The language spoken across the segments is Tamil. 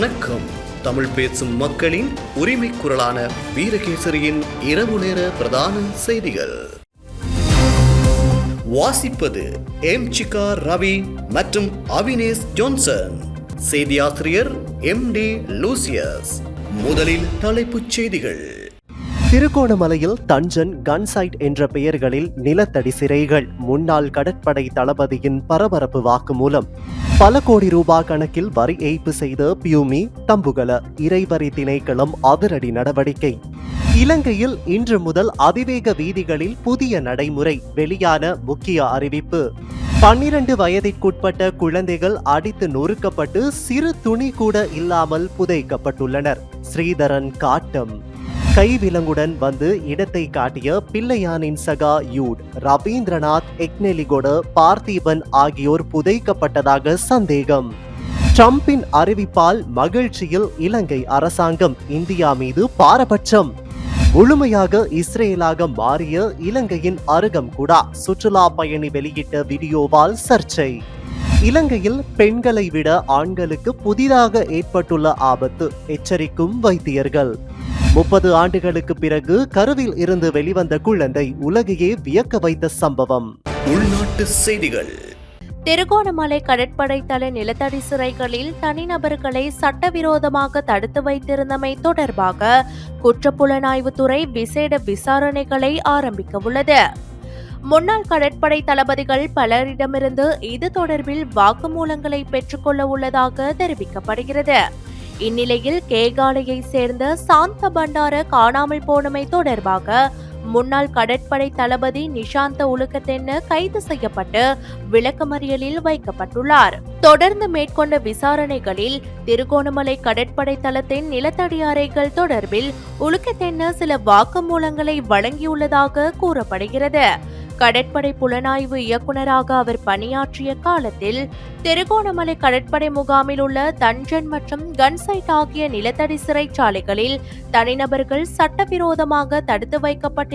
வணக்கம். தமிழ் பேசும் மக்களின் உரிமை குரலான வீரகேசரியின் இரவு நேர பிரதான செய்திகள். வாசிப்பது எம் சிகா ரவி மற்றும் அவினேஷ் ஜோன்சன். செய்தியாசிரியர் எம் டி லூசியஸ். முதலில் தலைப்புச் செய்திகள். திருகோணமலையில் தஞ்சன் கன்சைட் என்ற பெயர்களில் நிலத்தடி சிறைகள் முன்னாள் கடற்படை தளபதியின் பரபரப்பு வாக்குமூலம். பல கோடி ரூபாய் கணக்கில் வரி ஏய்ப்பு செய்த பியூமி தம்புகல இறைவரி திணைக்களம் அதிரடி நடவடிக்கை. இலங்கையில் இன்று முதல் அதிவேக வீதிகளில் புதிய நடைமுறை வெளியான முக்கிய அறிவிப்பு. பன்னிரண்டு வயதிற்குட்பட்ட குழந்தைகள் அடித்து நொறுக்கப்பட்டு சிறு துணி கூட இல்லாமல் புதைக்கப்பட்டுள்ளனர். ஸ்ரீதரன் காட்டம். கைவிலங்குடன் வந்து இடத்தை காட்டிய பிள்ளையானின் சகா யூட் ரவீந்திரநாத் எக்னெலிகோட பார்த்திபன் ஆகியோர் புதைக்கப்பட்டதாக சந்தேகம். ட்ரம்பின் அறிவிப்பால் மகிழ்ச்சியில் இலங்கை அரசாங்கம் இந்தியா மீது பாரபட்சம். முழுமையாக இஸ்ரேலாக மாறிய இலங்கையின் அருகம் கூட சுற்றுலா பயணி வெளியிட்ட வீடியோவால் சர்ச்சை. இலங்கையில் பெண்களை விட ஆண்களுக்கு புதிதாக ஏற்பட்டுள்ள ஆபத்து எச்சரிக்கும் வைத்தியர்கள். முப்பது ஆண்டுகளுக்கு பிறகு கருவில் இருந்து வெளிவந்த குழந்தை உலகையே வியக்க வைத்த சம்பவம். உள்நாட்டு செய்திகள். திருகோணமலை கடற்படை தள நிலத்தடி சிறைகளில் தனிநபர்களை சட்டவிரோதமாக தடுத்து வைத்திருந்தமை தொடர்பாக குற்றப்புலனாய்வுத்துறை விசேட விசாரணைகளை ஆரம்பிக்க உள்ளது முன்னாள் கடற்படை தளபதிகள் பலரிடமிருந்து இது தொடர்பில் வாக்குமூலங்களை பெற்றுக்கொள்ள உள்ளதாக தெரிவிக்கப்படுகிறது. இந்நிலையில் கேகாலையை சேர்ந்த சாந்த பண்டார காணாமல் போனமை தொடர்பாக முன்னாள் கடற்படை தளபதி நிஷாந்த உலுக்கத்தென்ன கைது செய்யப்பட்டு விளக்கமறியலில் வைக்கப்பட்டுள்ளார். தொடர்ந்து மேற்கொண்ட விசாரணைகளில் திருகோணமலை கடற்படை தளத்தின் நிலத்தடி அறைகள் தொடர்பில் உலுக்கத்தென்ன சில வாக்குமூலங்களை வழங்கியுள்ளதாக கூறப்படுகிறது. கடற்படை புலனாய்வு இயக்குநராக அவர் பணியாற்றிய காலத்தில் திருகோணமலை கடற்படை முகாமில் உள்ள தஞ்சன் மற்றும் கன்சைட் ஆகிய நிலத்தடி சிறைச்சாலைகளில் தனிநபர்கள் சட்டவிரோதமாக தடுத்து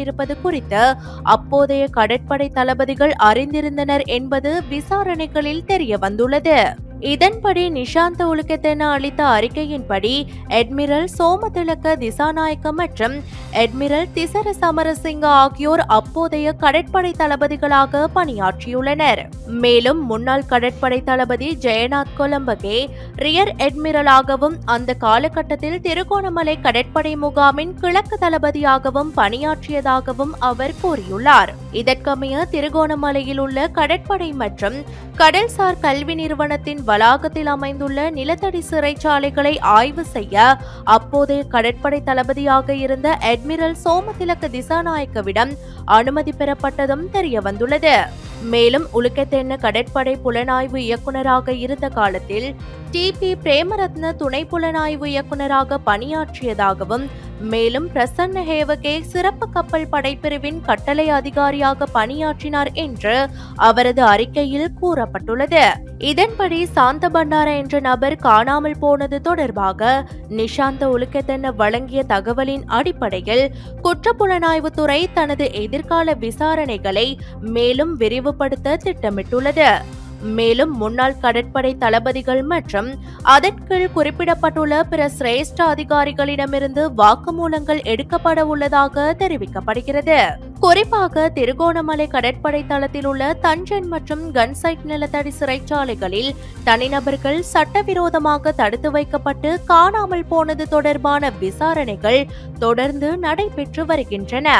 வைக்கப்பட்டிருப்பது குறித்து அப்போதைய கடற்படை தளபதிகள் அறிந்திருந்தனர் என்பது விசாரணைகளில் தெரிய வந்துள்ளது இதன்படி நிஷாந்த ஒழுக்கத்தென அளித்த அறிக்கையின்படி அட்மிரல் சோமதிலக்க திசாநாயக்க மற்றும் அட்மிரல் திசர சமரசிங்க ஆகியோர் அப்போதைய கடற்படை தளபதிகளாக பணியாற்றியுள்ளனர். மேலும் முன்னாள் கடற்படை தளபதி ஜெயநாத் கொலம்பகே ரியர் அட்மிரலாகவும் அந்த காலகட்டத்தில் திருகோணமலை கடற்படை முகாமின் கிழக்கு தளபதியாகவும் பணியாற்றியதாகவும் அவர் கூறியுள்ளார். இதற்கமைய திருகோணமலையில் உள்ள கடற்படை மற்றும் கடல்சார் கல்வி நிறுவனத்தின் வளாகத்தில் அமைந்துள்ள நிலத்தடி சிறைச்சாலைகளை ஆய்வு செய்ய அப்போதைய கடற்படை தளபதியாக இருந்த அட்மிரல் சோமதிலக்க திசாநாயக்கவிடம் அனுமதி பெறப்பட்டதும் தெரிய வந்துள்ளது. மேலும் உலுக்கத்தென்ன கடற்படை புலனாய்வு இயக்குநராக இருந்த காலத்தில் டி பி பிரேமரத்ன துணை புலனாய்வு இயக்குநராக பணியாற்றியதாகவும் மேலும் பிரசன்ன ஹேவகே சிறப்பு கப்பல் படைப்பிரிவின் கட்டளை அதிகாரியாக பணியாற்றினார் என்று அவரது அறிக்கையில் கூறப்பட்டுள்ளது. இதன்படி சாந்த பண்டார என்ற நபர் காணாமல் போனது தொடர்பாக நிஷாந்த உலுக்கத்தென்ன வழங்கிய தகவலின் அடிப்படையில் குற்றப்புலனாய்வுத்துறை தனது எதிர்கால விசாரணைகளை மேலும் விரிவுபடுத்த திட்டமிட்டுள்ளது. மேலும் முன்னாள் கடற்படை தளபதிகள் மற்றும் அதற்குள் குறிப்பிடப்பட்டுள்ள பிற சிரேஷ்ட அதிகாரிகளிடமிருந்து வாக்குமூலங்கள் எடுக்கப்பட உள்ளதாக தெரிவிக்கப்படுகிறது. குறிப்பாக திருகோணமலை கடற்படை தளத்தில் உள்ள தஞ்சன் மற்றும் கன்சைட் நிலத்தடி சிறைச்சாலைகளில் தனிநபர்கள் சட்டவிரோதமாக தடுத்து வைக்கப்பட்டு காணாமல் போனது தொடர்பான விசாரணைகள் தொடர்ந்து நடைபெற்று வருகின்றன.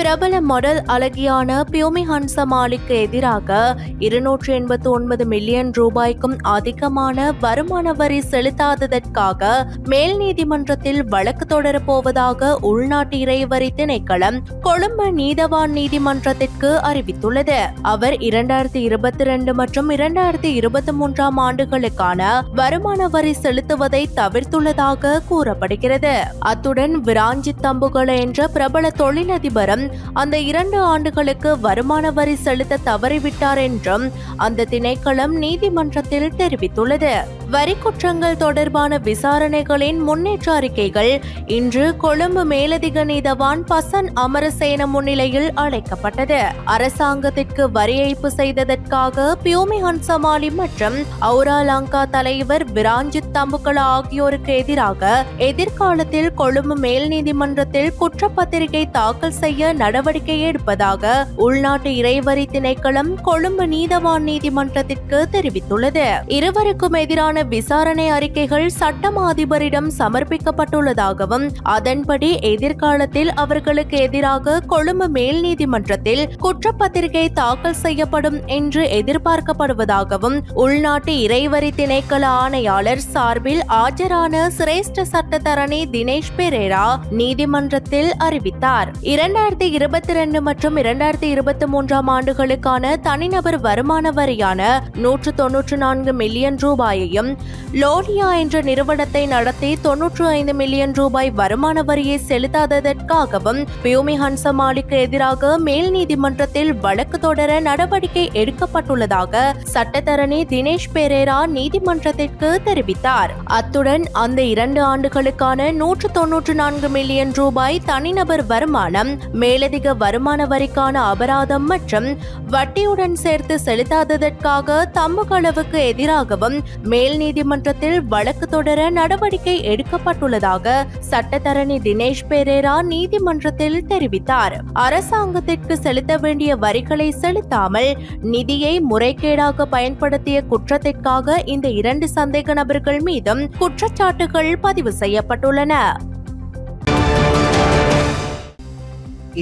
பிரபல மாடல் அழகியான பியூமி ஹன்சமாலிக்கு எதிராக இருநூற்றி எண்பத்தி ஒன்பது மில்லியன் ரூபாய்க்கும் அதிகமான வருமான வரி செலுத்தாததற்காக மேல் நீதிமன்றத்தில் வழக்கு தொடரப்போவதாக உள்நாட்டு இறைவரி திணைக்களம் கொழும்பு நீதவான் நீதிமன்றத்திற்கு அறிவித்துள்ளது. அவர் இரண்டாயிரத்தி இருபத்தி ரெண்டு மற்றும் இரண்டாயிரத்தி இருபத்தி மூன்றாம் ஆண்டுகளுக்கான வருமான வரி செலுத்துவதை தவிர்த்துள்ளதாக கூறப்படுகிறது. அத்துடன் விராஞ்சி தம்புகல என்ற பிரபல தொழிலதிபரும் அந்த இரண்டு ஆண்டுகளுக்கு வருமான வரி செலுத்த தவறிவிட்டார் என்றும் அந்த திணைக்களம் நீதிமன்றத்தில் தெரிவித்துள்ளது. வரி குற்றங்கள் தொடர்பான விசாரணைகளின் முன்னேற்ற அறிக்கைகள் இன்று கொழும்பு மேலதிக நீதவான் பசன் அமரசேன முன்னிலையில் அழைக்கப்பட்டது. அரசாங்கத்திற்கு வரி ஏய்ப்பு செய்ததற்காக பியூமி ஹன்சமாலி மற்றும் அவுரா லங்கா தலைவர் விராஞ்சித் தம்புகலா ஆகியோருக்கு எதிராக எதிர்காலத்தில் கொழும்பு மேல் நீதிமன்றத்தில் குற்றப்பத்திரிகை தாக்கல் செய்ய நடவடிக்கை எடுப்பதாக உள்நாட்டு இறைவரி திணைக்களம் கொழும்பு நீதவான் நீதிமன்றத்திற்கு தெரிவித்துள்ளது. இருவருக்கும் எதிரான விசாரணை அறிக்கைகள் சட்டம் அதிபரிடம் சமர்ப்பிக்கப்பட்டுள்ளதாகவும் அதன்படி எதிர்காலத்தில் அவர்களுக்கு எதிராக கொழும்பு மேல் நீதிமன்றத்தில் குற்றப்பத்திரிகை தாக்கல் செய்யப்படும் என்று எதிர்பார்க்கப்படுவதாகவும் உள்நாட்டு இறைவரி திணைக்கள ஆணையாளர் சார்பில் ஆஜரான சிரேஷ்ட சட்டத்தரணி தினேஷ் பெரேரா நீதிமன்றத்தில் அறிவித்தார். இரண்டாயிரத்தி இருபத்தி ரெண்டு மற்றும் இரண்டாயிரத்தி இருபத்தி மூன்றாம் ஆண்டுகளுக்கான தனிநபர் வருமான வரியான நூற்று தொன்னூற்று நான்கு மில்லியன் ரூபாயையும் லோனியா என்ற நிறுவனத்தை நடத்தி தொன்னூற்று ஐந்து மில்லியன் ரூபாய் வருமான வரியை செலுத்தாததற்காகவும் பியூமி ஹன்சமாலிக்கு எதிராக மேல் நீதிமன்றத்தில் வழக்கு தொடர நடவடிக்கை எடுக்கப்பட்டுள்ளதாக சட்டத்தரணி தினேஷ் பெரேரா நீதிமன்றத்திற்கு தெரிவித்தார். அத்துடன் அந்த இரண்டு ஆண்டுகளுக்கான நூற்று தொன்னூற்று நான்கு மில்லியன் ரூபாய் தனிநபர் வருமானம் மேலதிக வருமான வரிக்கான அபராதம் மற்றும் வட்டியுடன் சேர்த்து செலுத்தாததற்காக தம்புகளவுக்கு எதிராகவும் மேல் நீதிமன்றத்தில் வழக்கு தொடர நடவடிக்கை எடுக்கப்பட்டுள்ளதாக சட்டத்தரணி தினேஷ் பெரேரா நீதிமன்றத்தில் தெரிவித்தார். அரசாங்கத்திற்கு செலுத்த வேண்டிய வரிகளை செலுத்தாமல் நிதியை முறைகேடாக பயன்படுத்திய குற்றத்திற்காக இந்த இரண்டு சந்தேக நபர்கள் மீதும் குற்றச்சாட்டுகள் பதிவு செய்யப்பட்டுள்ளன.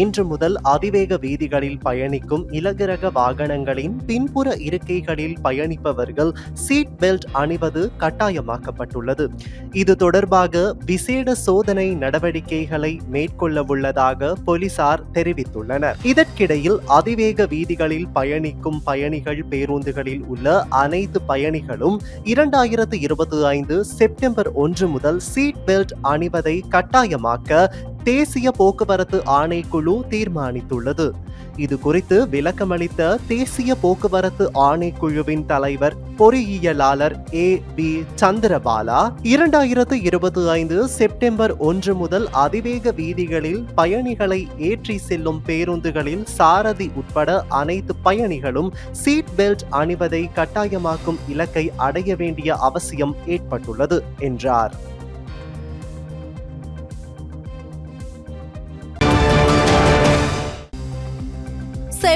இன்று முதல் அதிவேக வீதிகளில் பயணிக்கும் இலகுரக வாகனங்களின் பின்புற இருக்கைகளில் பயணிப்பவர்கள் சீட் பெல்ட் அணிவது கட்டாயமாக்கப்பட்டுள்ளது. இது தொடர்பாக விசேட சோதனை நடவடிக்கைகளை மேற்கொள்ளவுள்ளதாக போலீசார் தெரிவித்துள்ளனர். இதற்கிடையில் அதிவேக வீதிகளில் பயணிக்கும் பயணிகள் பேருந்துகளில் உள்ள அனைத்து பயணிகளும் இரண்டாயிரத்து இருபத்தி ஐந்து செப்டம்பர் ஒன்று முதல் சீட் பெல்ட் அணிவதை கட்டாயமாக்க தேசிய போக்குவரத்து ஆணைக்குழு தீர்மானித்துள்ளது. இது குறித்து விளக்கமளித்த தேசிய போக்குவரத்து ஆணைக்குழுவின் தலைவர் பொறியியலாளர் ஏ பி சந்திரபாலா இரண்டாயிரத்து இருபத்தி ஐந்து செப்டம்பர் ஒன்று முதல் அதிவேக வீதிகளில் பயணிகளை ஏற்றி செல்லும் பேருந்துகளில் சாரதி உட்பட அனைத்து பயணிகளும் சீட் பெல்ட் அணிவதை கட்டாயமாக்கும் இலக்கை அடைய வேண்டிய அவசியம் ஏற்பட்டுள்ளது என்றார்.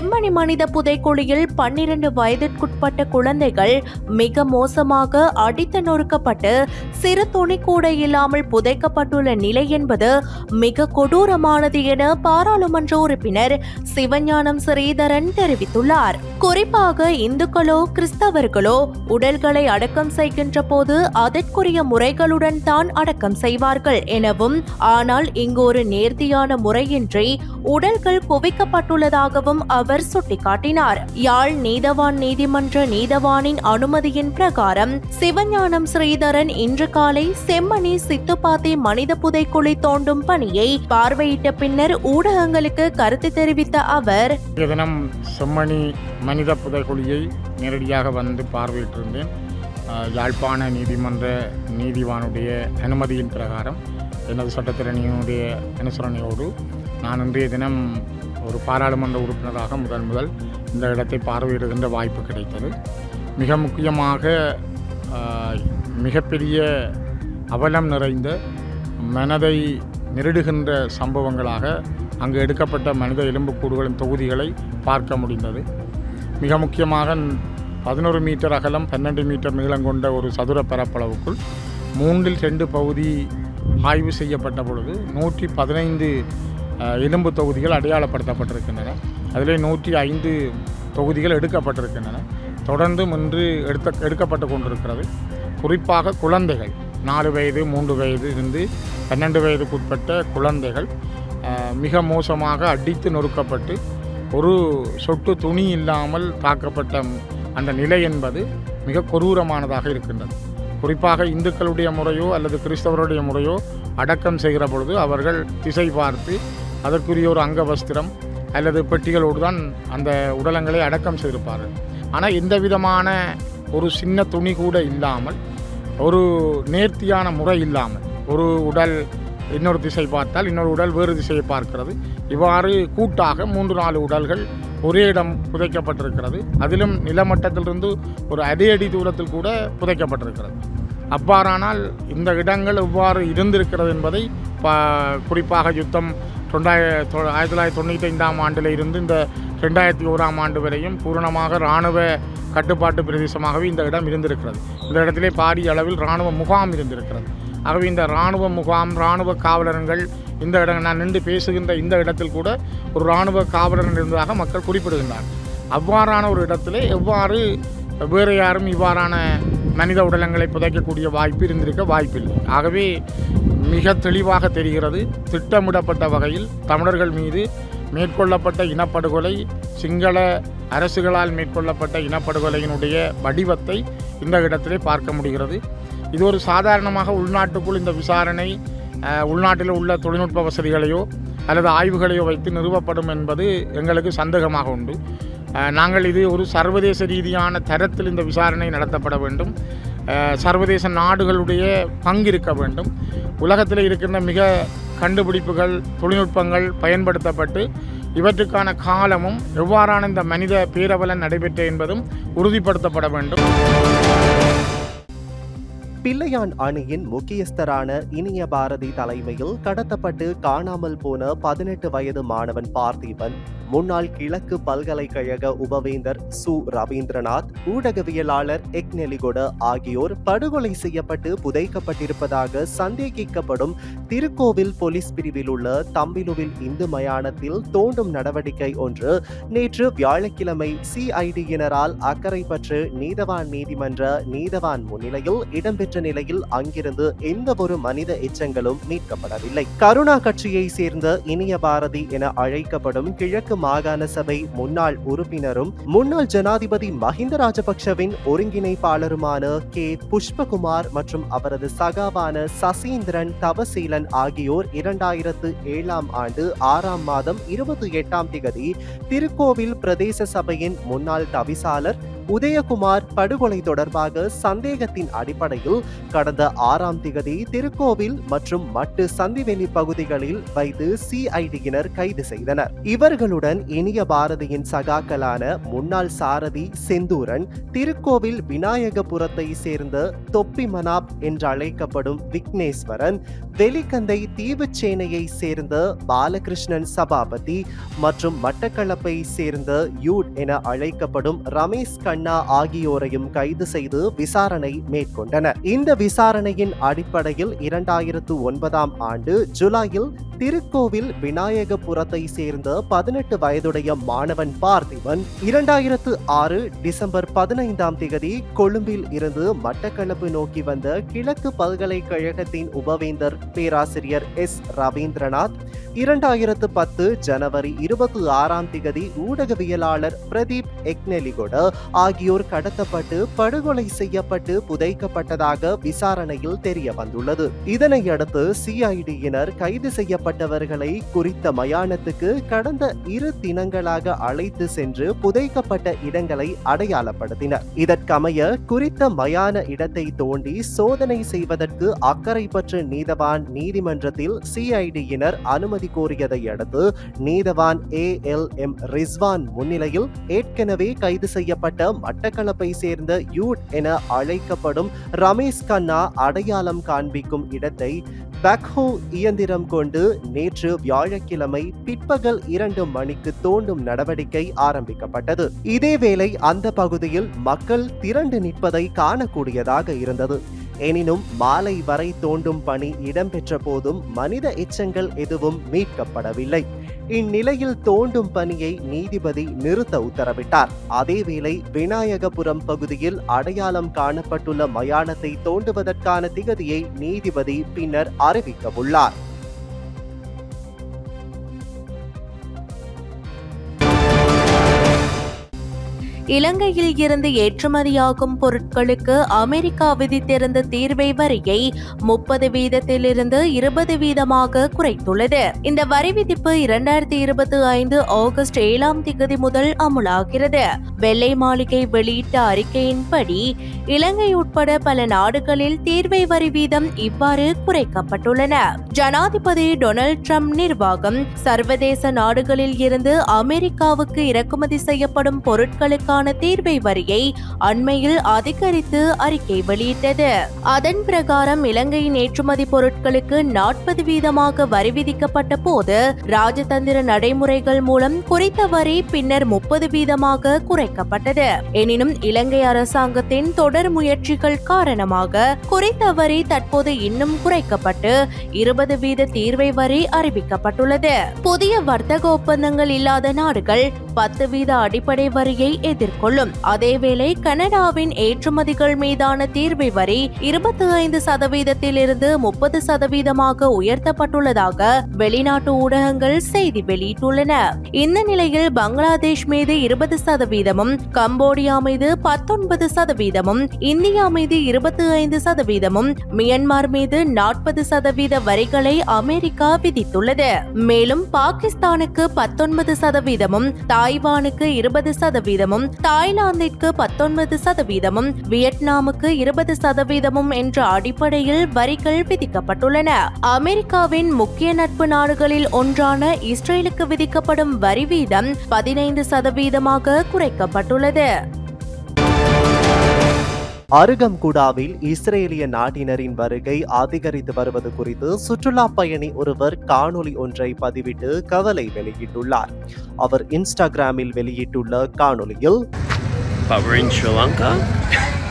செம்மணி மனித புதைக்குழியில் பன்னிரண்டு வயதிற்குட்பட்ட குழந்தைகள் மிக மோசமாக அடித்து நொறுக்கப்பட்டு சிறு துணி கூட இல்லாமல் புதைக்கப்பட்டுள்ள நிலை என்பது மிக கொடூரமானது என பாராளுமன்ற உறுப்பினர் சிவஞானம் ஸ்ரீதரன் தெரிவித்துள்ளார். குறிப்பாக இந்துக்களோ கிறிஸ்தவர்களோ உடல்களை அடக்கம் செய்கின்ற போது அதற்குரிய முறைகளுடன் தான் அடக்கம் செய்வார்கள் எனவும் ஆனால் இங்கு ஒரு நேர்த்தியான முறையின்றி உடல்கள் குவிக்கப்பட்டுள்ளதாகவும் அவர் சுட்டிக்காட்டினார். யாழ் நீதவான் நீதிமன்ற நீதவானின் அனுமதியின் பிரகாரம் சிவஞானம் ஸ்ரீதரன் இன்று காலை செம்மணி சித்துப்பாத்தி மனித புதைக்குழி தோண்டும் பணியை பார்வையிட்ட பின்னர் ஊடகங்களுக்கு கருத்து தெரிவித்த அவர் தினம் செம்மணி மனித புதைக்குழியை நேரடியாக வந்து பார்வையிட்டிருந்தேன். யாழ்ப்பாண நீதிமன்ற நீதிவானுடைய அனுமதியின் பிரகாரம் எனது சட்டத்திறனியினுடைய அனுசரணையோடு நான் இன்றைய தினம் ஒரு பாராளுமன்ற உறுப்பினராக முதன் முதல் இந்த இடத்தை பார்வையிடுகின்ற வாய்ப்பு கிடைத்தது. மிக முக்கியமாக மிகப்பெரிய அவலம் நிறைந்த மனதை நெருடுகின்ற சம்பவங்களாக அங்கு எடுக்கப்பட்ட மனித எலும்புக்கூடுகளின் தொகுதிகளை பார்க்க முடிந்தது. மிக முக்கியமாக பதினோரு மீட்டர் அகலம் பன்னெண்டு மீட்டர் நீளம் கொண்ட ஒரு சதுர பரப்பளவுக்குள் மூன்றில் ரெண்டு பகுதி ஆய்வு செய்யப்பட்ட பொழுது நூற்றி பதினைந்து இரும்பு எலும்பு தொகுதிகள் அடையாளப்படுத்தப்பட்டிருக்கின்றன. அதிலே நூற்றி ஐந்து தொகுதிகள் எடுக்கப்பட்டிருக்கின்றன. தொடர்ந்து இன்று எடுத்த எடுக்கப்பட்டு கொண்டிருக்கிறது. குறிப்பாக குழந்தைகள் நாலு வயது மூன்று வயது இருந்து பன்னெண்டு வயதுக்குட்பட்ட குழந்தைகள் மிக மோசமாக அடித்து நொறுக்கப்பட்டு ஒரு சொட்டு துணி இல்லாமல் தாக்கப்பட்ட அந்த நிலை என்பது மிக கொரூரமானதாக இருக்கின்றது. குறிப்பாக இந்துக்களுடைய முறையோ அல்லது கிறிஸ்தவருடைய முறையோ அடக்கம் செய்கிற பொழுது அவர்கள் திசை பார்த்து அதற்குரிய ஒரு அங்க வஸ்திரம் அல்லது பெட்டிகளோடு தான் அந்த உடலங்களை அடக்கம் செய்திருப்பார்கள். ஆனால் எந்த விதமான ஒரு சின்ன துணி கூட இல்லாமல் ஒரு நேர்த்தியான முறை இல்லாமல் ஒரு உடல் இன்னொரு திசை பார்த்தால் இன்னொரு உடல் வேறு திசையை பார்க்கிறது. இவ்வாறு கூட்டாக மூன்று நாலு உடல்கள் ஒரே இடம் புதைக்கப்பட்டிருக்கிறது. அதிலும் நிலமட்டத்திலிருந்து ஒரு அடி அடி தூரத்தில் கூட புதைக்கப்பட்டிருக்கிறது. அவ்வாறானால் இந்த இடங்கள் எவ்வாறு இருந்திருக்கிறது என்பதை ப குறிப்பாக யுத்தம் தொண்டாயிர தொ- ஆயிரத்தி தொள்ளாயிரத்தி தொண்ணூற்றி ஐந்தாம் ஆண்டில் இருந்து இந்த ரெண்டாயிரத்தி ஓராம் ஆண்டு வரையும் பூரணமாக இராணுவ கட்டுப்பாட்டு பிரதேசமாகவே இந்த இடம் இருந்திருக்கிறது. இந்த இடத்திலே பாரிய அளவில் இராணுவ முகாம் இருந்திருக்கிறது. ஆகவே இந்த இராணுவ முகாம் இராணுவ காவலர்கள் இந்த இடம் நான் நின்று பேசுகின்ற இந்த இடத்தில் கூட ஒரு இராணுவ காவலர் இருந்ததாக மக்கள் குறிப்பிடுகின்றார் அவ்வாறான ஒரு இடத்திலே எவ்வாறு வேறு யாரும் இவ்வாறான மனித உடலங்களை புதைக்கக்கூடிய வாய்ப்பு இருந்திருக்க வாய்ப்பில்லை ஆகவே மிக தெளிவாக தெரிகிறது திட்டமிடப்பட்ட வகையில் தமிழர்கள் மீது மேற்கொள்ளப்பட்ட இனப்படுகொலை சிங்கள அரசுகளால் மேற்கொள்ளப்பட்ட இனப்படுகொலையினுடைய வடிவத்தை இந்த இடத்திலே பார்க்க முடிகிறது. இது ஒரு சாதாரணமாக உள்நாட்டுக்குள் இந்த விசாரணை உள்நாட்டில் உள்ள தொழில்நுட்ப வசதிகளையோ அல்லது ஆய்வுகளையோ வைத்து நிறுவப்படும் என்பது எங்களுக்கு சந்தேகமாக உண்டு. நாங்கள் இது ஒரு சர்வதேச ரீதியான தரத்தில் இந்த விசாரணை நடத்தப்பட வேண்டும். சர்வதேச நாடுகளுடைய பங்கு இருக்க வேண்டும். உலகத்தில் இருக்கின்ற மிக கண்டுபிடிப்புகள் தொழில்நுட்பங்கள் பயன்படுத்தப்பட்டு இவற்றுக்கான காலமும் எவ்வாறான இந்த மனித பேரவலன் நடைபெற்ற என்பதும் உறுதிப்படுத்தப்பட வேண்டும். பிள்ளையான் அணியின் முக்கியஸ்தரான இனிய பாரதி தலைமையில் கடத்தப்பட்டு காணாமல் போன பதினெட்டு வயது மாணவன் பார்த்திபன் முன்னாள் கிழக்கு பல்கலைக்கழக உபவேந்தர் சு. ரவீந்திரநாத் ஊடகவியலாளர் எக்னெலிகொட ஆகியோர் படுகொலை செய்யப்பட்டு புதைக்கப்பட்டிருப்பதாக சந்தேகிக்கப்படும் திருக்கோவில் போலீஸ் பிரிவில் உள்ள தம்பிலுவில் இந்து மயானத்தில் தோண்டும் நடவடிக்கை ஒன்று நேற்று வியாழக்கிழமை சிஐடியினரால் அக்கரைப்பற்று நீதவான் நீதிமன்ற நீதவான் முன்னிலையில் இடம்பெற்ற பெற்ற நிலையில் அங்கிருந்து எந்த ஒரு மனித எச்சங்களும் மீட்கப்படவில்லை. கருணா கட்சியை சேர்ந்த இனிய பாரதி என அழைக்கப்படும் கிழக்கு மாகாண சபை முன்னாள் உறுப்பினரும் முன்னாள் ஜனாதிபதி மஹிந்த ராஜபக்ஷவின் ஒருங்கிணைப்பாளருமான கே. புஷ்பகுமார் மற்றும் அவரது சகாவான சசீந்திரன் தவசீலன் ஆகியோர் இரண்டாயிரத்து ஏழாம் ஆண்டு ஆறாம் மாதம் இருபத்தி எட்டாம் திகதி திருக்கோவில் பிரதேச சபையின் முன்னாள் தவிசாளர் உதயகுமார் படுகொலை தொடர்பாக சந்தேகத்தின் அடிப்படையில் கடந்த ஆறாம் திகதி திருக்கோவில் மற்றும் மட்டு சந்திவெளி பகுதிகளில் வைத்து சிஐடியினர் கைது செய்தனர். இவர்களுடன் இனிய பாரதியின் சகாக்களான முன்னாள் சாரதி செந்தூரன் திருக்கோவில் விநாயகபுரத்தை சேர்ந்த தொப்பி மனாப் என்று அழைக்கப்படும் விக்னேஸ்வரன் வெலிக்கந்தை தீவுச்சேனையை சேர்ந்த பாலகிருஷ்ணன் சபாபதி மற்றும் மட்டக்களப்பை சேர்ந்த யூட் என அழைக்கப்படும் ரமேஷ் கண்ணா ஆகியோரையும் கைது செய்து விசாரணை மேற்கொண்டனர் இந்த விசாரணையின் அடிப்படையில் இரண்டாயிரத்து ஒன்பதாம் ஆண்டு ஜூலையில் திருக்கோவில் விநாயகபுரத்தை சேர்ந்த பதினெட்டு வயதுடைய மாணவன் பார்த்திபன் இரண்டாயிரத்து ஆறு டிசம்பர் பதினைந்தாம் தேதி கொழும்பில் இருந்து மட்டக்களப்பு நோக்கி வந்த கிழக்கு பல்கலைக்கழகத்தின் உபவேந்தர் பேராசிரியர் எஸ். ரவீந்திரநாத் இரண்டாயிரத்து பத்து ஜனவரி இருபத்தி ஆறாம் தேதி ஊடகவியலாளர் பிரதீப் எக்னெலிகொட ஆகியோர் கடத்தப்பட்டு படுகொலை செய்யப்பட்டு புதைக்கப்பட்டதாக விசாரணையில் தெரிய வந்துள்ளது இதனையடுத்து சிஐடியினர் கைது செய்யப்பட்டவர்களை குறித்த மயானத்துக்கு கடந்த இரு தினங்களாக அழைத்து சென்று புதைக்கப்பட்ட இடங்களை அடையாளப்படுத்தினர். இதற்கமைய குறித்த மயான இடத்தை தோண்டி சோதனை செய்வதற்கு அக்கரைப்பற்று நீதவான் நீதிமன்றத்தில் சிஐடியினர் அனுமதி கோரியதை அடுத்து நீதவான் ஏ எல் எம் ரிஸ்வான் முன்னிலையில் ஏற்கனவே கைது செய்யப்பட்ட மட்டக்களப்பை சேர்ந்த யூட் என அழைக்கப்படும் ரமேஷ் கண்ணா அடையாளம் காண்பிக்கும் இடத்தை பேக்ஹோ இயந்திரம் கொண்டு நேற்று வியாழக்கிழமை பிற்பகல் இரண்டு மணிக்கு தோண்டும் நடவடிக்கை ஆரம்பிக்கப்பட்டது. இதேவேளை அந்த பகுதியில் மக்கள் திரண்டு நிற்பதை காணக்கூடியதாக இருந்தது. எனினும் மாலை வரை தோண்டும் பணி இடம்பெற்ற போதும் மனித எச்சங்கள் எதுவும் மீட்கப்படவில்லை. இந்நிலையில் தோண்டும் பணியை நீதிபதி நிறுத்த உத்தரவிட்டார். அதேவேளை விநாயகபுரம் பகுதியில் அடையாளம் காணப்பட்டுள்ள மயானத்தை தோண்டுவதற்கான திகதியை நீதிபதி பின்னர் அறிவிக்க இலங்கையில் இருந்து ஏற்றுமதியாகும் பொருட்களுக்கு அமெரிக்கா விதித்திருந்த தீர்வை வரியை முப்பது வீதத்திலிருந்து இருபது வீதமாக குறைத்துள்ளது. இந்த வரி விதிப்பு இரண்டாயிரத்தி இருபத்தி ஐந்து ஆகஸ்ட் ஏழாம் திகதி முதல் அமுலாகிறது. வெள்ளை மாளிகை வெளியிட்ட அறிக்கையின்படி இலங்கை உட்பட பல நாடுகளில் தீர்வை வரி வீதம் இவ்வாறு குறைக்கப்பட்டுள்ளன. ஜனாதிபதி டொனால்ட் ட்ரம்ப் நிர்வாகம் சர்வதேச நாடுகளில் இருந்து அமெரிக்காவுக்கு இறக்குமதி செய்யப்படும் பொருட்களுக்கான தீர்வை வரியை அண்மையில் அதிகரித்து அறிக்கை வெளியிட்டது. அதன் பிரகாரம் இலங்கையின் ஏற்றுமதி பொருட்களுக்கு நாற்பது வீதமாக வரி விதிக்கப்பட்ட போது ராஜதந்திர நடைமுறைகள் மூலம் குறித்த வரி பின்னர் முப்பது வீதமாக குறைக்கப்பட்டது. எனினும் இலங்கை அரசாங்கத்தின் தொடர் முயற்சிகள் காரணமாக குறைத்த வரி தற்போது இன்னும் குறைக்கப்பட்டு இருபது வீத தீர்வை வரி அறிவிக்கப்பட்டுள்ளது. புதிய வர்த்தக ஒப்பந்தங்கள் இல்லாத நாடுகள் பத்து வீத அடிப்படை வரியை மேற்கொள்ளும் அதேவேளை கனடாவின் ஏற்றுமதிகள் மீதான தீர்வை வரி இருபத்தி ஐந்து சதவீதத்தில் இருந்து முப்பது சதவீதமாக உயர்த்தப்பட்டுள்ளதாக வெளிநாட்டு ஊடகங்கள் செய்தி வெளியிட்டுள்ளன. இந்த நிலையில் பங்களாதேஷ் மீது இருபது சதவீதமும் கம்போடியா மீது பத்தொன்பது சதவீதமும் இந்தியா மீது இருபத்தி ஐந்து சதவீதமும் மியன்மார் மீது நாற்பது சதவீத வரிகளை அமெரிக்கா விதித்துள்ளது. மேலும் பாகிஸ்தானுக்கு பத்தொன்பது சதவீதமும் தாய்வானுக்கு இருபது சதவீதமும் தாய்லாந்திற்கு பத்தொன்பது சதவீதமும் வியட்நாமுக்கு இருபது சதவீதமும் என்ற அடிப்படையில் வரிகள் விதிக்கப்பட்டுள்ளன. அமெரிக்காவின் முக்கிய நட்பு நாடுகளில் ஒன்றான இஸ்ரேலுக்கு விதிக்கப்படும் வரி வீதம் பதினைந்து சதவீதமாக குறைக்கப்பட்டுள்ளது. அருகம்குடாவில் இஸ்ரேலிய நாட்டினரின் வருகை அதிகரித்து வருவது குறித்து சுற்றுலா பயணி ஒருவர் காணொலி ஒன்றை பதிவிட்டு கவலை வெளியிட்டுள்ளார் அவர் இன்ஸ்டாகிராமில் வெளியிட்டுள்ள காணொலியில்.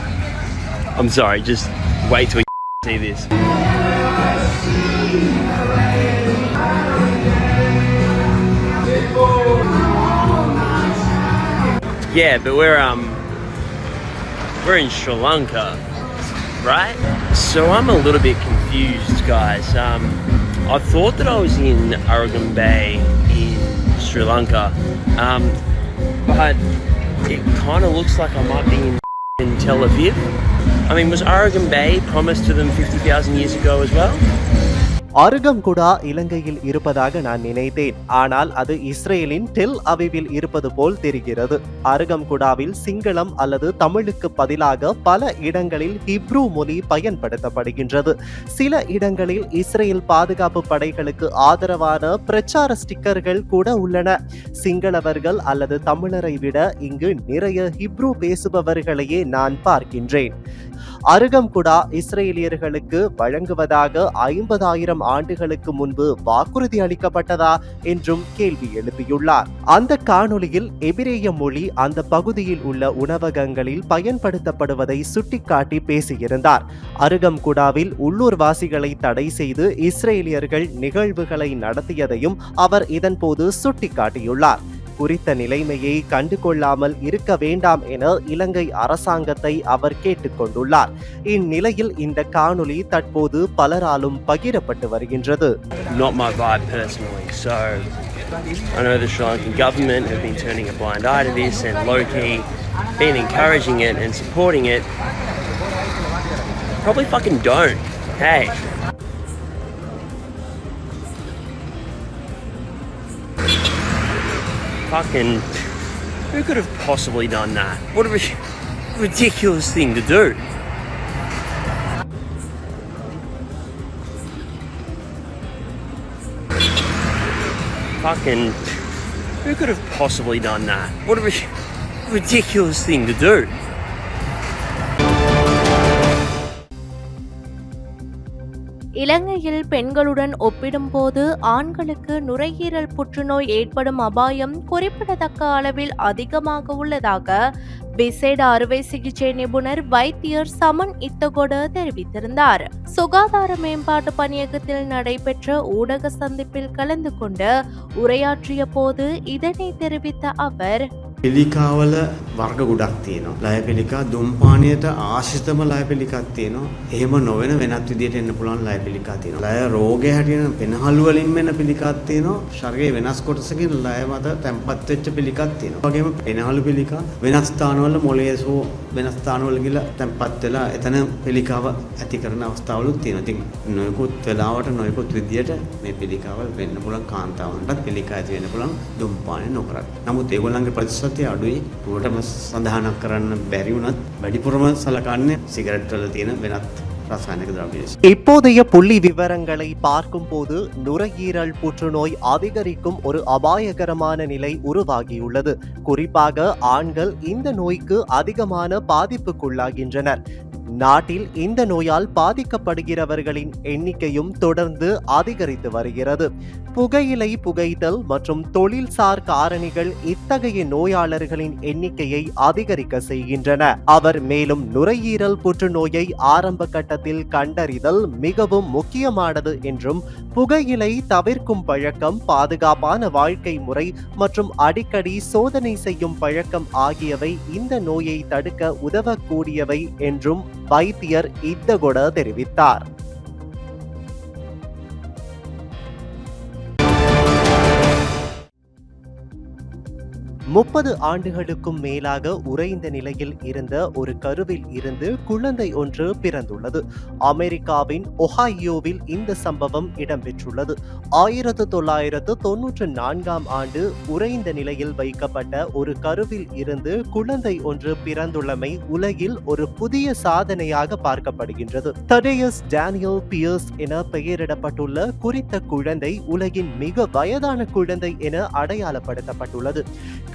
I'm sorry, just wait till see this. Yeah, but we're um we're in Sri Lanka, right? So I'm a little bit confused, guys. Um, I thought that I was in Aragon Bay in Sri Lanka, um, but it kind of looks like I might be in, in Tel Aviv. I mean, was Aragon Bay promised to them 50,000 years ago as well? Arugam Kuda இலங்கையில் இருப்பதாக நான் நினைத்தேன். ஆனால் அது இஸ்ரேலின் டெல் அவிவில் இருப்பது போல் தெரிகிறது. அருகம்குடாவில் சிங்களம் அல்லது தமிழுக்கு பதிலாக பல இடங்களில் ஹிப்ரூ மொழி பயன்படுத்தப்படுகின்றது. சில இடங்களில் இஸ்ரேல் பாதுகாப்பு படைகளுக்கு ஆதரவான பிரச்சார ஸ்டிக்கர்கள் கூட உள்ளன. சிங்களவர்கள் அல்லது தமிழரை விட இங்கு நிறைய ஹிப்ரூ பேசுபவர்களையே நான் பார்க்கின்றேன். அருகம்குடா இஸ்ரேலியர்களுக்கு வழங்குவதாக ஐம்பதாயிரம் ஆண்டுகளுக்கு முன்பு வாக்குறுதி அளிக்கப்பட்டதா என்றும் கேள்வி எழுப்பியுள்ளார். அந்த காணொளியில் எபிரேய மொழி அந்த பகுதியில் உள்ள உணவகங்களில் பயன்படுத்தப்படுவதை சுட்டிக்காட்டி பேசியிருந்தார். அருகம்குடாவில் உள்ளூர்வாசிகளை தடை செய்து இஸ்ரேலியர்கள் நிகழ்வுகளை நடத்தியதையும் அவர் இதன்போது சுட்டிக்காட்டியுள்ளார். குறித்த நிலைமையை கண்டுகொள்ளாமல் இருக்க வேண்டாம் என இலங்கை அரசாங்கத்தை அவர் கேட்டுக்கொண்டுள்ளார் இந்நிலையில் இந்த காணொலி தற்போது பலராலும் பகிரப்பட்டு வருகின்றது I know the Sri Lankan government have been turning a blind eye to this and low key been encouraging it and supporting it. Probably fucking don't. Hey. Fucking. Who could have possibly done that? What a ridiculous thing to do. Fucking. Who could have possibly done that? What a ridiculous thing to do. இலங்கையில் பெண்களுடன் ஒப்பிடும்போது ஆண்களுக்கு நுரையீரல் புற்றுநோய் ஏற்படும் அபாயம் குறிப்பிடத்தக்க அளவில் அதிகமாக உள்ளதாக விசேட அறுவை சிகிச்சை நிபுணர் வைத்தியர் சமன் இத்தகொட தெரிவித்திருந்தார். சுகாதார மேம்பாட்டு பணியகத்தில் நடைபெற்ற ஊடக சந்திப்பில் கலந்து கொண்டு உரையாற்றிய போது இதனை தெரிவித்த அவர் පිළිකාවල වර්ග ගොඩක් තියෙනවා. ලය පිළිකා දුම්පානයට ආශ්‍රිතම ලය පිළිකක් තියෙනවා. එහෙම නොවන වෙනත් විදිහට එන්න පුළුවන් ලය පිළිකා තියෙනවා. ලය රෝගය හැටියට පෙනහළු වලින් වෙන පිළිකාවක් තියෙනවා. ශරීරයේ වෙනස් කොටසකින් ලය මත තැම්පත් වෙච්ච පිළිකක් තියෙනවා. වගේම පෙනහළු පිළිකා වෙනස් ස්ථානවල මොළයේ සෝ වෙනස් ස්ථානවල ගිහලා තැම්පත් වෙලා එතන පිළිකාව ඇති කරන අවස්ථාවලුත් තියෙනවා. ඉතින් නොයෙකුත් වෙලාවට නොයෙකුත් විදියට මේ පිළිකාවල් වෙන්න පුළුවන් කාන්තාවන්ටත් පිළිකා ඇති වෙන්න පුළුවන් දුම්පානය නොකරත්. නමුත් ඒගොල්ලන්ගේ ප්‍රතිශතය අඩුයි. උවටම සඳහනක් කරන්න බැරි වුණත් වැඩිපුරම සලකන්නේ සිගරට් වල තියෙන වෙනත් රසායනික ද්‍රව්‍ය ලෙස. இப்போதைய புள்ளி விவரங்களை பார்க்கும்போது நுரையீரல் புற்றுநோய் அதிகரிக்கும் ஒரு அபாயகரமான நிலை உருவாகியுள்ளது குறிப்பாக ஆண்கள் இந்த நோய்க்கு அதிகமான பாதிப்புக்குள்ளாகின்றனர் நாட்டில் இந்த நோயால் பாதிக்கப்படுகிறவர்களின் எண்ணிக்கையும் தொடர்ந்து அதிகரித்து வருகிறது புகையிலை புகைத்தல் மற்றும் தொழில்சார் காரணிகள் இத்தகைய நோயாளர்களின் எண்ணிக்கையை அதிகரிக்க செய்கின்றன. அவர் மேலும் நுரையீரல் புற்றுநோயை ஆரம்ப கட்டத்தில் கண்டறிதல் மிகவும் முக்கியமானது என்றும் புகையிலை தவிர்க்கும் பழக்கம் பாதுகாப்பான வாழ்க்கை முறை மற்றும் அடிக்கடி சோதனை செய்யும் பழக்கம் ஆகியவை இந்த நோயை தடுக்க உதவக்கூடியவை என்றும் வைத்தியர் இத்தகுட தெரிவித்தார். முப்பது ஆண்டுகளுக்கும் மேலாக உறைந்த நிலையில் இருந்த ஒரு கருவில் இருந்து குழந்தை ஒன்று பிறந்துள்ளது. அமெரிக்காவின் ஒஹாயோவில் இந்த சம்பவம் இடம்பெற்றுள்ளது. ஆயிரத்து தொள்ளாயிரத்து தொன்னூற்று நான்காம் ஆண்டு உறைந்த நிலையில் வைக்கப்பட்ட ஒரு கருவில் இருந்து குழந்தை ஒன்று பிறந்துள்ளமை உலகில் ஒரு புதிய சாதனையாக பார்க்கப்படுகின்றது. தடேயஸ் டேனியல் பியர்ஸ் என பெயரிடப்பட்டுள்ள குறித்த குழந்தை உலகின் மிக வயதான குழந்தை என அடையாளப்படுத்தப்பட்டுள்ளது.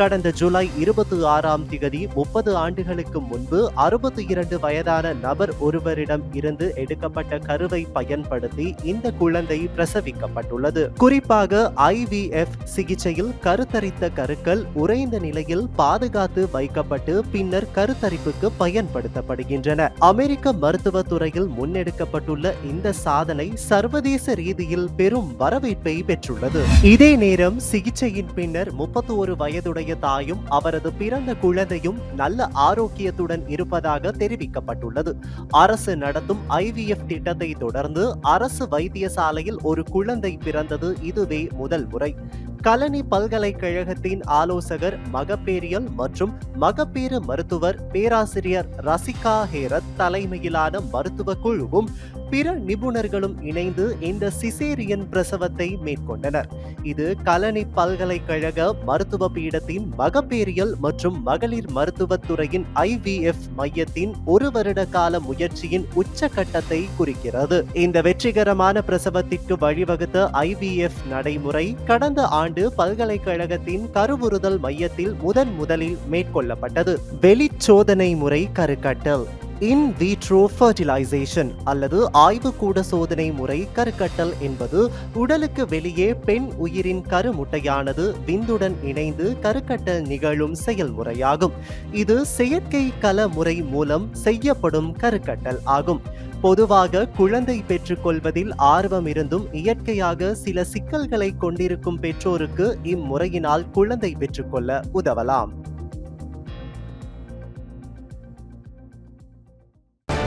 கடந்த ஜூலை இருபத்தி ஆறாம் திகதி முப்பது ஆண்டுகளுக்கு முன்பு அறுபத்தி இரண்டு வயதான நபர் ஒருவரிடம் இருந்து எடுக்கப்பட்ட கருவை பயன்படுத்தி இந்த குழந்தை பிரசவிக்கப்பட்டுள்ளது. குறிப்பாக ஐவிஎஃப் சிகிச்சையில் கருத்தரித்த கருக்கள் உறைந்த நிலையில் பாதுகாத்து வைக்கப்பட்டு பின்னர் கருத்தரிப்புக்கு பயன்படுத்தப்படுகின்றன. அமெரிக்க மருத்துவத்துறையில் முன்னெடுக்கப்பட்டுள்ள இந்த சாதனை சர்வதேச ரீதியில் பெரும் வரவேற்பை பெற்றுள்ளது. இதே நேரம் சிகிச்சையின் பின்னர் முப்பத்தி ஒரு வயதுடைய தாயும் அவரது பிறந்த குழந்தையும் நல்ல ஆரோக்கியத்துடன் இருப்பதாக தெரிவிக்கப்பட்டுள்ளது. அரசு நடத்தும் ஐவிஎஃப் திட்டத்தை தொடர்ந்து அரசு வைத்தியசாலையில் ஒரு குழந்தை பிறந்தது இதுவே முதல் முறை. கலனி பல்கலைக்கழகத்தின் ஆலோசகர் மகப்பேரியல் மற்றும் மகப்பேறு மருத்துவர் பேராசிரியர் ரசிகா ஹேரத் தலைமையிலான மருத்துவ குழுவும் பிற நிபுணர்களும் இணைந்து இந்த சிசேரியன் பிரசவத்தை மேற்கொண்டனர். இது கலனி பல்கலைக்கழக மருத்துவ பீடத்தின் மகப்பேரியல் மற்றும் மகளிர் மருத்துவத்துறையின் ஐவிஎஃப் மையத்தின் ஒரு வருட கால முயற்சியின் உச்சகட்டத்தை குறிக்கிறது. இந்த வெற்றிகரமான பிரசவத்திற்கு வழிவகுத்த ஐவிஎஃப் நடைமுறை கடந்த ஆண்டு பல்கலைக்கழகத்தின் கருவுறுதல் மையத்தில் முதன் முதலில் மேற்கொள்ளப்பட்டது. வெளிச்சோதனை முறை கருக்கட்டல். இன் வீட்ரோ ஃபர்டிலைசேஷன் அல்லது ஆய்வுக்கூட சோதனை முறை கருக்கட்டல் என்பது உடலுக்கு வெளியே பெண் உயிரின் கருமுட்டையானது விந்துடன் இணைந்து கருக்கட்டல் நிகழும் செயல்முறையாகும். இது செயற்கை கல முறை மூலம் செய்யப்படும் கருக்கட்டல் ஆகும். பொதுவாக குழந்தை பெற்றுக்கொள்வதில் ஆர்வம் இருந்தும் இயற்கையாக சில சிக்கல்களை கொண்டிருக்கும் பெற்றோருக்கு இம்முறையினால் குழந்தை பெற்றுக்கொள்ள உதவலாம்.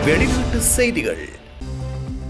வெளிநாட்டு செய்திகள்.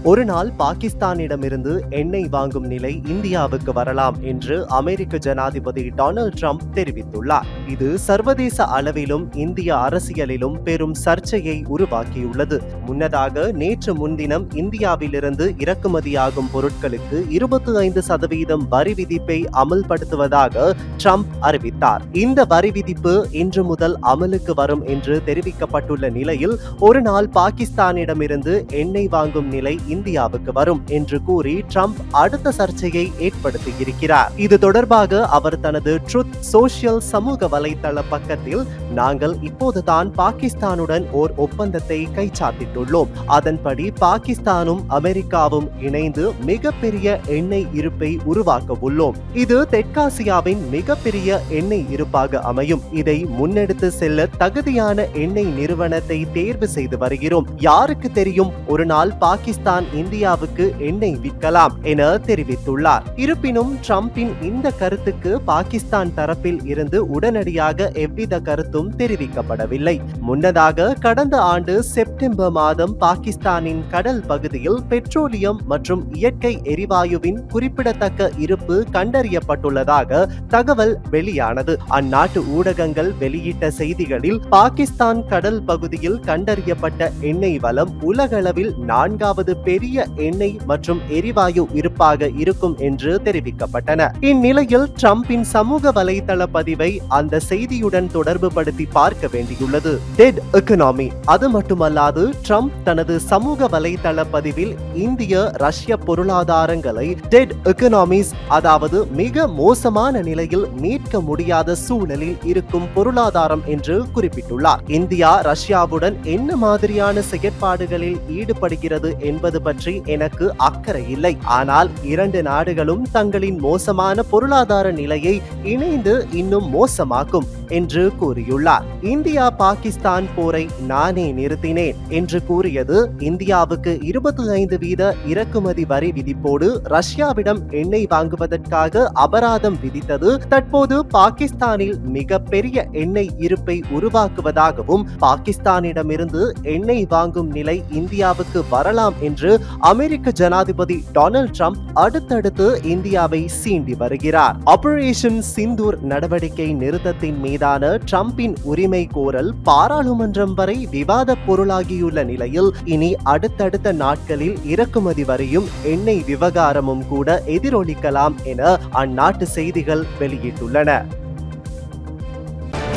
ஒரு நாள் பாகிஸ்தானிடமிருந்து எண்ணெய் வாங்கும் நிலை இந்தியாவுக்கு வரலாம் என்று அமெரிக்க ஜனாதிபதி டொனால்ட் ட்ரம்ப் தெரிவித்துள்ளார். இது சர்வதேச அளவிலும் இந்திய அரசியலிலும் பெரும் சர்ச்சையை உருவாக்கியுள்ளது. முன்னதாக நேற்று முன்தினம் இந்தியாவிலிருந்து இறக்குமதியாகும் பொருட்களுக்கு இருபத்தி ஐந்து சதவீதம் வரி விதிப்பை அமல்படுத்துவதாக ட்ரம்ப் அறிவித்தார். இந்த வரி விதிப்பு இன்று முதல் அமலுக்கு வரும் என்று தெரிவிக்கப்பட்டுள்ள நிலையில் ஒரு நாள் பாகிஸ்தானிடமிருந்து எண்ணெய் வாங்கும் நிலை இந்தியாவுக்கு வரும் என்று கூறி ட்ரம்ப் அடுத்த சர்ச்சையை ஏற்படுத்தியிருக்கிறார். இது தொடர்பாக அவர் தனது ட்ருத் சோசியல் சமூக வலைதள பக்கத்தில் நாங்கள் இப்போதுதான் பாகிஸ்தானுடன் ஓர் ஒப்பந்தத்தை கைச்சாத்திட்டுள்ளோம். அதன்படி பாகிஸ்தானும் அமெரிக்காவும் இணைந்து மிகப்பெரிய எண்ணெய் இருப்பை உருவாக்க உள்ளோம். இது தெற்காசியாவின் மிகப்பெரிய எண்ணெய் இருப்பாக அமையும். இதை முன்னெடுத்து செல்ல தகுதியான எண்ணெய் நிறுவனத்தை தேர்வு செய்து வருகிறோம். யாருக்கு தெரியும்? ஒரு நாள் பாகிஸ்தான் தான் இந்தியாவுக்கு எண்ணெய் விற்கலாம் என தெரிவித்துள்ளார். இருப்பினும் டிரம்பின் இந்த கருத்துக்கு பாகிஸ்தான் தரப்பில் இருந்து உடனடியாக எவ்வித கருத்தும் தெரிவிக்கப்படவில்லை. முன்னதாக கடந்த ஆண்டு செப்டம்பர் மாதம் பாகிஸ்தானின் கடல் பகுதியில் பெட்ரோலியம் மற்றும் இயற்கை எரிவாயுவின் குறிப்பிடத்தக்க இருப்பு கண்டறியப்பட்டுள்ளதாக தகவல் வெளியானது. அந்நாட்டு ஊடகங்கள் வெளியிட்ட செய்திகளில் பாகிஸ்தான் கடல் பகுதியில் கண்டறியப்பட்ட எண்ணெய் வளம் உலகளவில் நான்காவது பெரிய எண்ணெய் மற்றும் எரிவாயு இருப்பாக இருக்கும் என்று தெரிவிக்கப்பட்டன. இந்நிலையில் டிரம்பின் சமூக வலைதள பதிவை அந்த செய்தியுடன் தொடர்பு படுத்தி பார்க்க வேண்டியுள்ளது. Dead economy. அது மட்டுமல்லாது ட்ரம்ப் தனது சமூக வலைதள பதிவில் இந்திய ரஷ்ய பொருளாதாரங்களை டெட் எக்கனாமிஸ் அதாவது மிக மோசமான நிலையில் மீட்க முடியாத சூழலில் இருக்கும் பொருளாதாரம் என்று குறிப்பிட்டுள்ளார். இந்தியா ரஷ்யாவுடன் என்ன மாதிரியான செயற்பாடுகளில் ஈடுபடுகிறது என்பது பற்றி எனக்கு அக்கறை இல்லை. ஆனால் இரண்டு நாடுகளும் தங்களின் மோசமான பொருளாதார நிலையை இணைந்து இன்னும் மோசமாக்கும். என்று கூறியுள்ளார். இந்தியா பாகிஸ்தான் போரை நானே நிறுத்தினேன் என்று கூறியது இந்தியாவுக்கு இருபத்தி ஐந்து வீத இறக்குமதி வரி விதிப்போடு ரஷ்யாவிடம் எண்ணெய் வாங்குவதற்காக அபராதம் விதித்தது. தற்போது பாகிஸ்தானில் மிக பெரிய எண்ணெய் இருப்பை உருவாக்குவதாகவும் பாகிஸ்தானிடமிருந்து எண்ணெய் வாங்கும் நிலை இந்தியாவுக்கு வரலாம் என்று அமெரிக்க ஜனாதிபதி டொனால்ட் ட்ரம்ப் அடுத்தடுத்து இந்தியாவை சீண்டி வருகிறார். ஆபரேஷன் சிந்தூர் நடவடிக்கை நிறுத்தத்தின் மீது மீதான டிரம்பின் உரிமை கோரல் பாராளுமன்றம் வரை விவாத பொருளாகியுள்ள நிலையில் இனி அடுத்தடுத்த நாட்களில் இறக்குமதி வரையும் எண்ணெய் விவகாரமும் கூட எதிரொலிக்கலாம் என அந்நாட்டு செய்திகள் வெளியிட்டுள்ளன.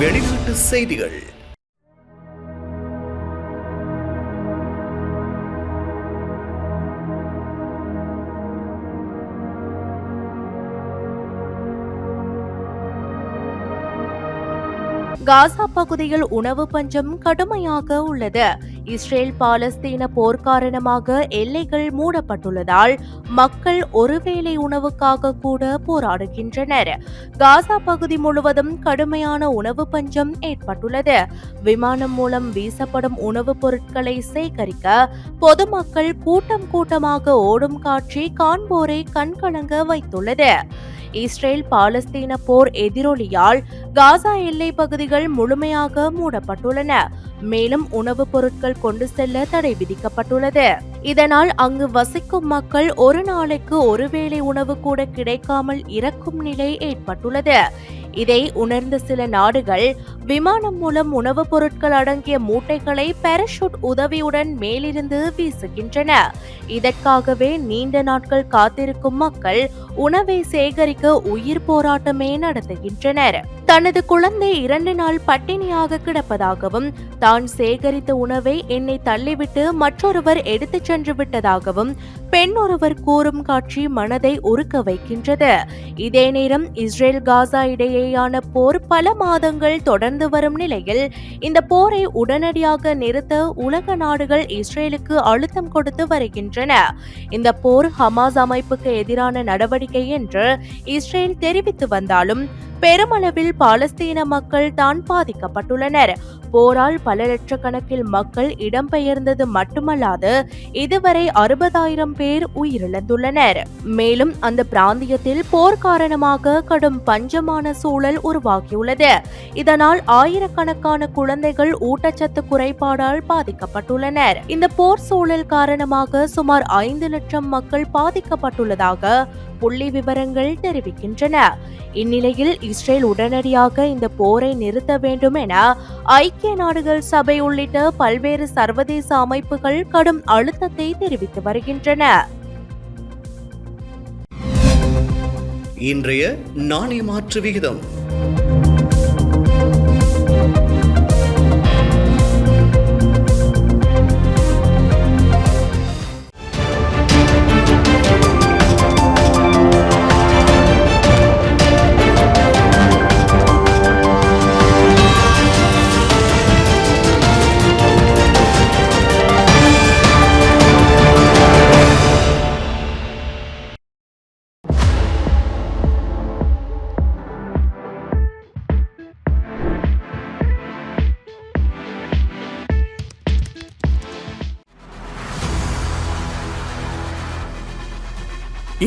வெளிநாட்டு செய்திகள். காசா பகுதியில் உணவு பஞ்சம் கடுமையாக உள்ளது. இஸ்ரேல் பாலஸ்தீன போர் காரணமாக எல்லைகள் மூடப்பட்டுள்ளதால் மக்கள் ஒருவேளை உணவுக்காக கூட போராடுகின்றனர். காசா பகுதி முழுவதும் கடுமையான உணவு பஞ்சம் ஏற்பட்டுள்ளது. விமானம் மூலம் வீசப்படும் உணவுப் பொருட்களை சேகரிக்க பொதுமக்கள் கூட்டம் கூட்டமாக ஓடும் காட்சி காண்போரை கண்கலங்க வைத்துள்ளது. இஸ்ரேல் பாலஸ்தீன போர் எதிரொலியால் காசா எல்லை பகுதிகள் முழுமையாக மூடப்பட்டுள்ளன. மேலும் உணவுப் பொருட்கள் கொண்டு செல்ல தடை விதிக்கப்பட்டுள்ளது. இதனால் அங்கு வசிக்கும் மக்கள் ஒரு நாளைக்கு ஒருவேளை உணவு கூட கிடைக்காமல் இறக்கும் நிலை ஏற்பட்டுள்ளது. இதை உணர்ந்த சில நாடுகள் விமானம் மூலம் உணவுப் பொருட்கள் அடங்கிய மூட்டைகளை பாராசூட் உதவியுடன் மேலிருந்து வீசுகின்றன. இதற்காகவே நீண்ட நாட்கள் காத்திருக்கும் மக்கள் உணவை சேகரிக்க உயிர் போராட்டமே நடத்துகின்றனர். தனது குழந்தை இரண்டு நாள் பட்டினியாக கிடப்பதாகவும் தான் சேகரித்த உணவை என்னை தள்ளிவிட்டு மற்றொருவர் எடுத்துச் சென்று விட்டதாகவும் பெண் ஒருவர் கூறும் காட்சி மனதை உருக்க வைக்கின்றது. இதே நேரம் இஸ்ரேல் காசா இடையேயான போர் பல மாதங்கள் தொடர்ந்து வரும் நிலையில் இந்த போரை உடனடியாக நிறுத்த உலக நாடுகள் இஸ்ரேலுக்கு அழுத்தம் கொடுத்து வருகின்றன. இந்த போர் ஹமாஸ் அமைப்புக்கு எதிரான நடவடிக்கை என்று இஸ்ரேல் தெரிவித்து வந்தாலும் பெருமளவில் பாலஸ்தீன மக்கள் தான் பாதிக்கப்பட்டுள்ளனர். போரால் பல லட்சக்கணக்கில் மக்கள் இடம்பெயர்ந்தது மட்டுமல்லாது இதுவரை அறுபதாயிரம் பேர் உயிரிழந்துள்ளனர். மேலும் அந்த பிராந்தியத்தில் போர் காரணமாக கடும் பஞ்சமான சூழல் உருவாகியுள்ளது. இதனால் ஆயிரக்கணக்கான குழந்தைகள் ஊட்டச்சத்து குறைபாடால் பாதிக்கப்பட்டுள்ளனர். இந்த போர் சூழல் காரணமாக சுமார் ஐந்து லட்சம் மக்கள் பாதிக்கப்பட்டுள்ளதாக புள்ளி விவரங்கள் தெரிவிக்கின்றன. இந்நிலையில் இஸ்ரேல் உடனடியாக இந்த போரை நிறுத்த வேண்டும் என ஐக்கிய நாடுகள் சபை உள்ளிட்ட பல்வேறு சர்வதேச அமைப்புகள் கடும் அழுத்தத்தை தெரிவித்து வருகின்றன. இன்றைய நாணய மாற்று விகிதம்.